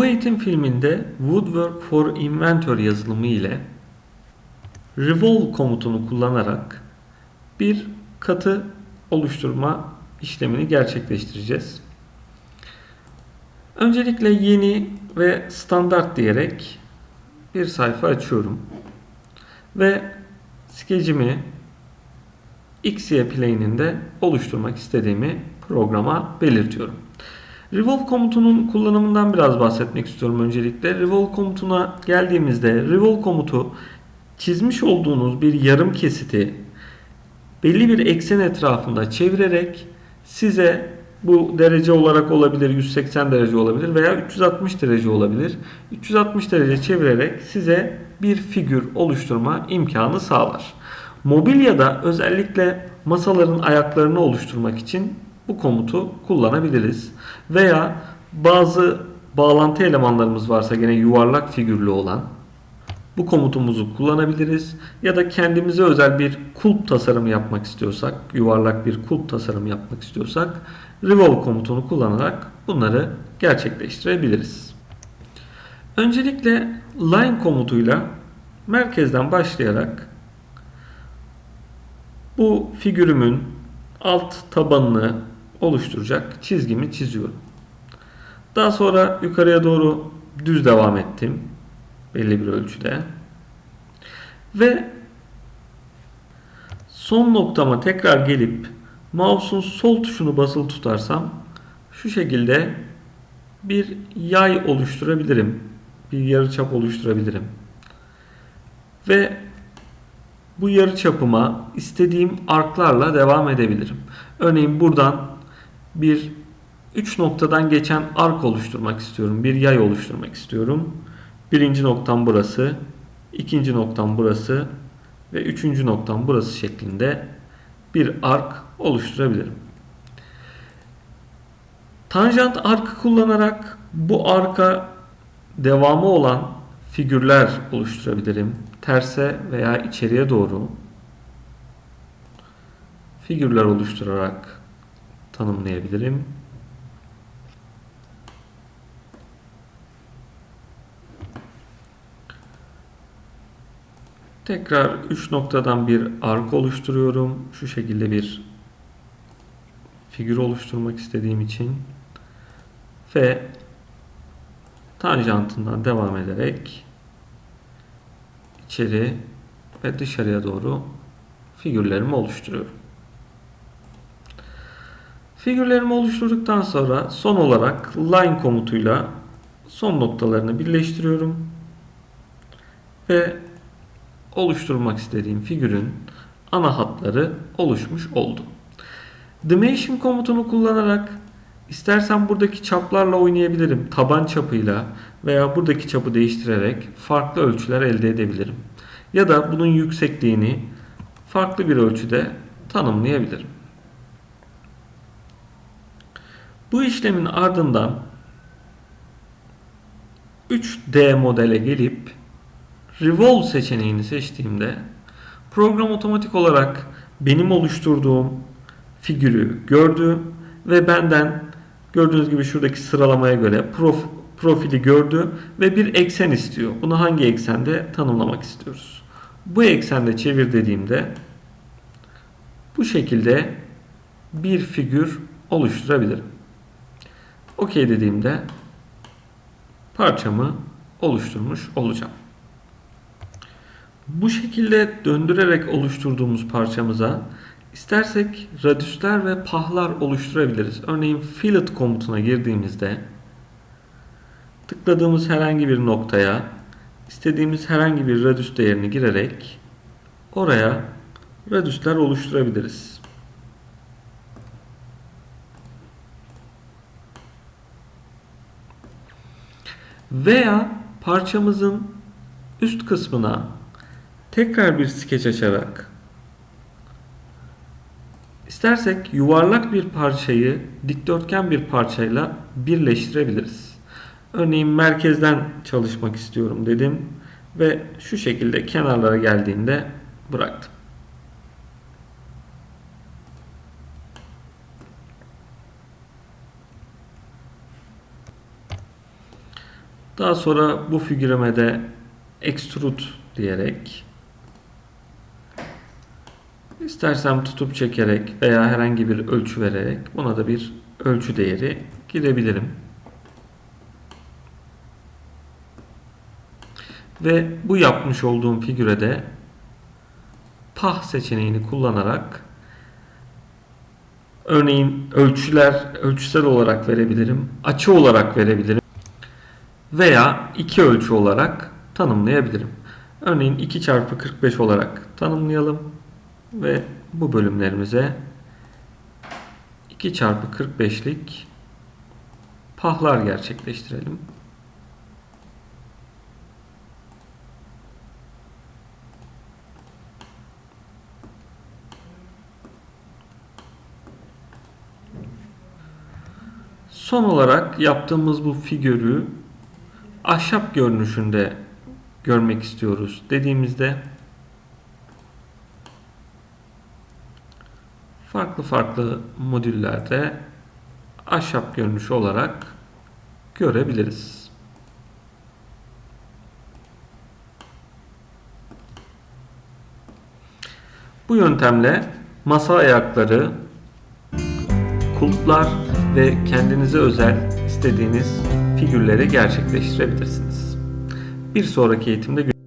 Bu eğitim filminde Woodwork for Inventor yazılımı ile revolve komutunu kullanarak bir katı oluşturma işlemini gerçekleştireceğiz. Öncelikle yeni ve standart diyerek bir sayfa açıyorum. Ve skecimi XY plane'inde oluşturmak istediğimi programa belirtiyorum. Revolve komutunun kullanımından biraz bahsetmek istiyorum öncelikle. Revolve komutuna geldiğimizde Revolve komutu çizmiş olduğunuz bir yarım kesiti belli bir eksen etrafında çevirerek size bu derece olarak olabilir, 180 derece olabilir veya 360 derece olabilir. 360 derece çevirerek size bir figür oluşturma imkanı sağlar. Mobilyada özellikle masaların ayaklarını oluşturmak için bu komutu kullanabiliriz. Veya bazı bağlantı elemanlarımız varsa gene yuvarlak figürlü olan bu komutumuzu kullanabiliriz. Ya da kendimize özel bir kulp tasarımı yapmak istiyorsak, yuvarlak bir kulp tasarımı yapmak istiyorsak revolve komutunu kullanarak bunları gerçekleştirebiliriz. Öncelikle line komutuyla merkezden başlayarak bu figürümün alt tabanını oluşturacak çizgimi çiziyorum. Daha sonra yukarıya doğru düz devam ettim. Belli bir ölçüde. Ve son noktama tekrar gelip mouse'un sol tuşunu basılı tutarsam şu şekilde bir yay oluşturabilirim. Bir yarıçap oluşturabilirim. Ve bu yarıçapıma istediğim arklarla devam edebilirim. Örneğin buradan bir 3 noktadan geçen ark oluşturmak istiyorum. Bir yay oluşturmak istiyorum. Birinci noktam burası, ikinci noktam burası ve üçüncü noktam burası şeklinde bir ark oluşturabilirim. Tanjant arkı kullanarak bu arka devamı olan figürler oluşturabilirim. Terse veya içeriye doğru figürler oluşturarak tanımlayabilirim. Tekrar 3 noktadan bir ark oluşturuyorum. Şu şekilde bir figür oluşturmak istediğim için ve tanjantından devam ederek içeri ve dışarıya doğru figürlerimi oluşturuyorum. Figürlerimi oluşturduktan sonra son olarak line komutuyla son noktalarını birleştiriyorum. Ve oluşturmak istediğim figürün ana hatları oluşmuş oldu. Dimension komutunu kullanarak istersen buradaki çaplarla oynayabilirim. Taban çapıyla veya buradaki çapı değiştirerek farklı ölçüler elde edebilirim. Ya da bunun yüksekliğini farklı bir ölçüde tanımlayabilirim. Bu işlemin ardından 3D modele gelip Revolve seçeneğini seçtiğimde program otomatik olarak benim oluşturduğum figürü gördü ve benden gördüğünüz gibi şuradaki sıralamaya göre prof, profili gördü ve bir eksen istiyor. Bunu hangi eksende tanımlamak istiyoruz? Bu eksende çevir dediğimde bu şekilde bir figür oluşturabilirim. OK dediğimde parçamı oluşturmuş olacağım. Bu şekilde döndürerek oluşturduğumuz parçamıza istersek radüsler ve pahlar oluşturabiliriz. Örneğin fillet komutuna girdiğimizde tıkladığımız herhangi bir noktaya istediğimiz herhangi bir radüs değerini girerek oraya radüsler oluşturabiliriz. Veya parçamızın üst kısmına tekrar bir skeç açarak istersek yuvarlak bir parçayı dikdörtgen bir parçayla birleştirebiliriz. Örneğin merkezden çalışmak istiyorum dedim ve şu şekilde kenarlara geldiğinde bıraktım. Daha sonra bu figürüme de extrude diyerek istersem tutup çekerek veya herhangi bir ölçü vererek buna da bir ölçü değeri girebilirim. Ve bu yapmış olduğum figüre de pah seçeneğini kullanarak örneğin ölçüler ölçüsel olarak verebilirim, açı olarak verebilirim veya iki ölçü olarak tanımlayabilirim. Örneğin 2 çarpı 45 olarak tanımlayalım ve bu bölümlerimize 2 çarpı 45'lik pahlar gerçekleştirelim. Son olarak yaptığımız bu figürü ahşap görünüşünde görmek istiyoruz dediğimizde farklı farklı modüllerde ahşap görünüşü olarak görebiliriz. Bu yöntemle masa ayakları, kulplar ve kendinize özel istediğiniz figürleri gerçekleştirebilirsiniz. Bir sonraki eğitimde görüşmek